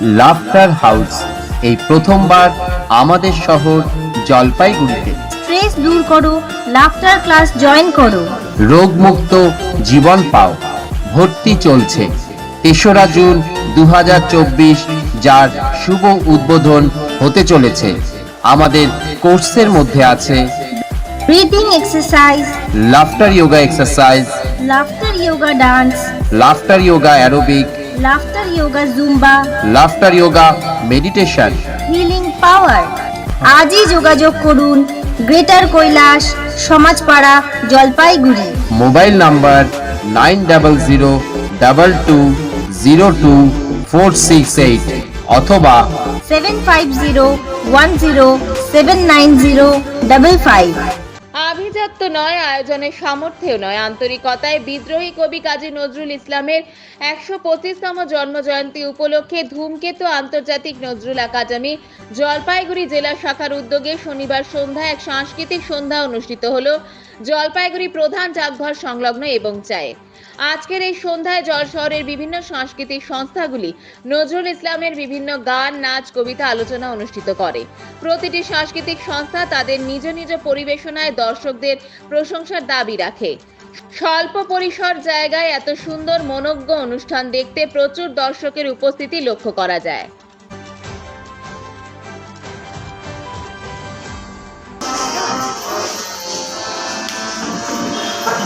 Laughter house এই প্রথমবার আমাদের শহর জলপাইগুড়িতে। স্ট্রেস দূর করো লাফটার ক্লাস জয়েন করো। রোগমুক্ত জীবন পাও ভর্তি চলছে। তেসরা জুন দু হাজার চব্বিশ যার শুভ উদ্বোধন হতে চলেছে। আমাদের কোর্সের মধ্যে আছে breathing exercise laughter yoga exercise laughter yoga dance laughter yoga aerobic laughter yoga zumba laughter yoga meditation healing power আজই যোগাযোগ করুন greater Kailash Samajpara Jalpaiguri mobile number nine double zero double two zero two four six eight অথবা seven five zero one zero seven nine zero double five আভিজাত্য নয়, আয়োজনের সামর্থ্যেও নয়। আন্তরিকতায় বিদ্রোহী কবি কাজী নজরুল ইসলামের একশো পঁচিশতম জন্মজয়ন্তী উপলক্ষে ধূমকেতু আন্তর্জাতিক নজরুল একাডেমি জলপাইগুড়ি জেলা শাখার উদ্যোগে শনিবার সন্ধ্যায় এক সাংস্কৃতিক সন্ধ্যা অনুষ্ঠিত হলো। জলপাইগুড়ি প্রধান ডাকঘর সংলগ্ন এবং চায়ে। আজকের এই সন্ধ্যায় জল শহরের বিভিন্ন সাংস্কৃতিক সংস্থাগুলি নজরুল ইসলামের বিভিন্ন গান, নাচ, কবিতা আলোচনা অনুষ্ঠিত করে। প্রতিটি সাংস্কৃতিক সংস্থা তাদের নিজ নিজ পরিবেশনায় দর্শকদের প্রশংসার দাবি রাখে। স্বল্প পরিসর জায়গায় এত সুন্দর মনোজ্ঞ অনুষ্ঠান দেখতে প্রচুর দর্শকের উপস্থিতি লক্ষ্য করা যায়।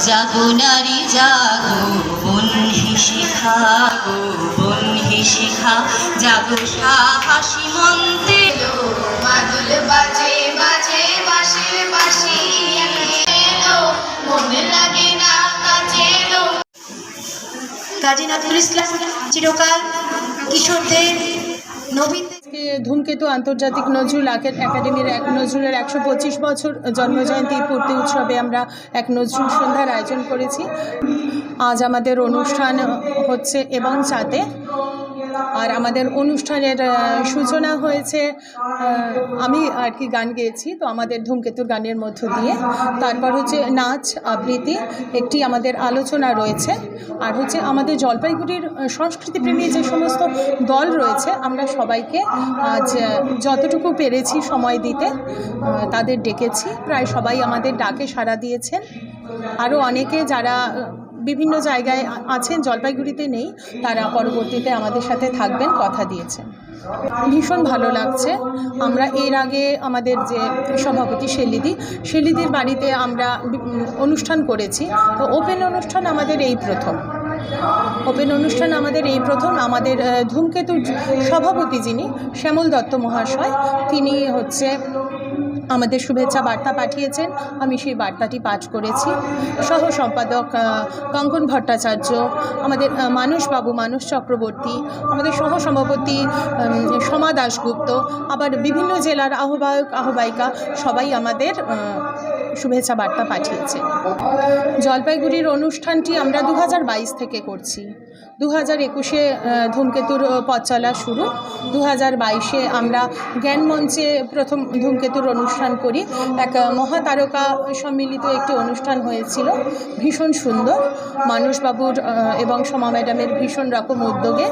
জাগো নারী জাগো বন্ধি শিখা গো বন্ধি শিখা জাগো সাহসী মন্ত্রে। মাদুল বাজে বাজে বাঁশির বাঁশি। কাজী নজরুল ইসলাম চিরকাল কিশোরদের নবীন ধূমকেতু আন্তর্জাতিক নজরুল একাডেমির এক নজরুলের একশো পঁচিশ বছর জন্মজয়ন্তী পূর্তি উৎসবে আমরা এক নজরুল সন্ধ্যার আয়োজন করেছি। আজ আমাদের অনুষ্ঠান হচ্ছে এবং চাতে আর আমাদের অনুষ্ঠানের সূচনা হয়েছে। আমি আর কি গান গেয়েছি, তো আমাদের ধূমকেতুর গানের মধ্য দিয়ে। তারপর হচ্ছে নাচ, আবৃত্তি, একটি আমাদের আলোচনা রয়েছে। আর হচ্ছে আমাদের জলপাইগুড়ির সংস্কৃতিপ্রেমী যে সমস্ত দল রয়েছে, আমরা সবাইকে আজ যতটুকু পেরেছি সময় দিতে তাদের ডেকেছি। প্রায় সবাই আমাদের ডাকে সাড়া দিয়েছেন। আরও অনেকে যারা বিভিন্ন জায়গায় আছেন, জলপাইগুড়িতে নেই, তারা পরবর্তীতে আমাদের সাথে থাকবেন, কথা দিয়েছেন। ভীষণ ভালো লাগছে। আমরা এর আগে আমাদের যে সভাপতি শেলিদি, শেলিদির বাড়িতে আমরা অনুষ্ঠান করেছি। তো ওপেন অনুষ্ঠান আমাদের এই প্রথম। ওপেন অনুষ্ঠান আমাদের এই প্রথম। আমাদের ধূমকেতুর সভাপতি যিনি, শ্যামল দত্ত মহাশয়, তিনি হচ্ছে আমাদের শুভেচ্ছা বার্তা পাঠিয়েছেন। আমি সেই বার্তাটি পাঠ করেছি। সহ সম্পাদক কঙ্কন ভট্টাচার্য, আমাদের মানুষ মানসবাবু মানস চক্রবর্তী, আমাদের সহ সভাপতি সোমা দাশগুপ্ত, আবার বিভিন্ন জেলার আহ্বায়ক, আহ্বায়িকা সবাই আমাদের শুভেচ্ছা বার্তা পাঠিয়েছে। জলপাইগুড়ির অনুষ্ঠানটি আমরা দু হাজার বাইশ থেকে করছি। দু হাজার একুশে ধূমকেতুর পথ চলা শুরু। দু হাজার বাইশে আমরা জ্ঞান মঞ্চে প্রথম ধূমকেতুর অনুষ্ঠান করি। এক মহাতারকা সম্মিলিত একটি অনুষ্ঠান হয়েছিল। ভীষণ সুন্দর। মানুষবাবুর এবং সমা ম্যাডামের ভীষণ রকম উদ্যোগে।